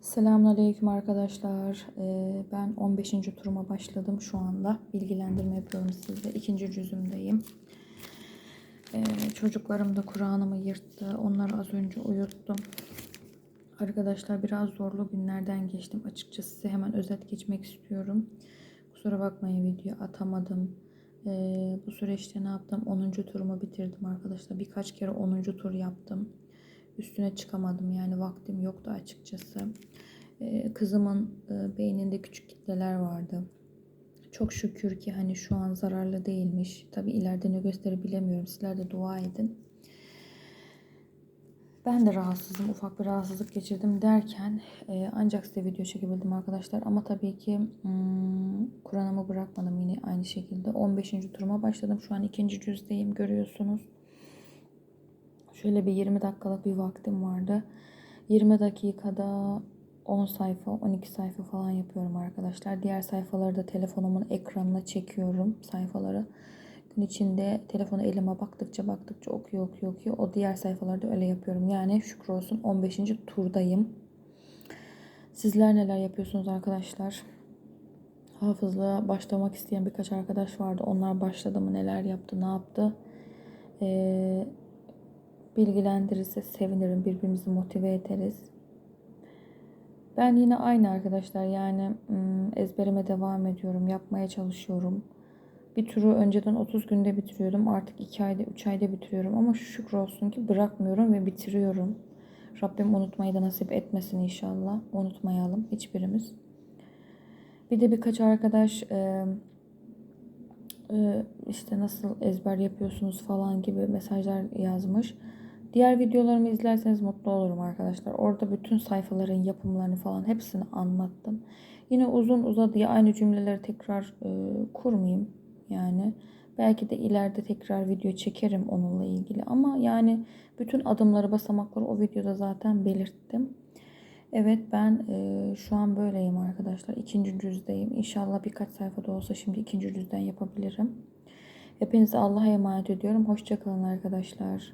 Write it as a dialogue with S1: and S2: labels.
S1: Selamünaleyküm arkadaşlar. Ee, ben 15. turuma başladım şu anda. Bilgilendirme yapıyorum size. İkinci cüzümdeyim. Ee, çocuklarım da Kur'an'ımı yırttı. Onları az önce uyuttum. Arkadaşlar biraz zorlu günlerden geçtim. Açıkçası size hemen özet geçmek istiyorum. Kusura bakmayın video atamadım. Ee, bu süreçte ne yaptım? 10. turumu bitirdim arkadaşlar. Birkaç kere 10. tur yaptım üstüne çıkamadım yani vaktim yoktu açıkçası. Ee, kızımın e, beyninde küçük kitleler vardı. Çok şükür ki hani şu an zararlı değilmiş. Tabi ileride ne gösterir bilemiyorum. Sizler de dua edin. Ben de rahatsızım. Ufak bir rahatsızlık geçirdim derken e, ancak size video çekebildim arkadaşlar. Ama tabii ki hmm, Kur'an'ımı bırakmadım yine aynı şekilde. 15. turuma başladım. Şu an ikinci cüzdeyim görüyorsunuz. Şöyle bir 20 dakikalık bir vaktim vardı. 20 dakikada 10 sayfa, 12 sayfa falan yapıyorum arkadaşlar. Diğer sayfaları da telefonumun ekranına çekiyorum sayfaları. Gün içinde telefonu elime baktıkça baktıkça okuyor okuyor okuyor. O diğer sayfalarda öyle yapıyorum. Yani şükür olsun 15. turdayım. Sizler neler yapıyorsunuz arkadaşlar? Hafızlığa başlamak isteyen birkaç arkadaş vardı. Onlar başladı mı? Neler yaptı? Ne yaptı? Ee, bilgilendirirse sevinirim. Birbirimizi motive ederiz. Ben yine aynı arkadaşlar yani ezberime devam ediyorum. Yapmaya çalışıyorum. Bir turu önceden 30 günde bitiriyordum. Artık 2 ayda 3 ayda bitiriyorum. Ama şükür olsun ki bırakmıyorum ve bitiriyorum. Rabbim unutmayı da nasip etmesin inşallah. Unutmayalım hiçbirimiz. Bir de birkaç arkadaş e, e, işte nasıl ezber yapıyorsunuz falan gibi mesajlar yazmış. Diğer videolarımı izlerseniz mutlu olurum arkadaşlar. Orada bütün sayfaların yapımlarını falan hepsini anlattım. Yine uzun uzadıya aynı cümleleri tekrar e, kurmayayım. Yani belki de ileride tekrar video çekerim onunla ilgili. Ama yani bütün adımları basamakları o videoda zaten belirttim. Evet ben e, şu an böyleyim arkadaşlar. İkinci cüzdeyim. İnşallah birkaç sayfada olsa şimdi ikinci cüzden yapabilirim. Hepinize Allah'a emanet ediyorum. Hoşçakalın arkadaşlar.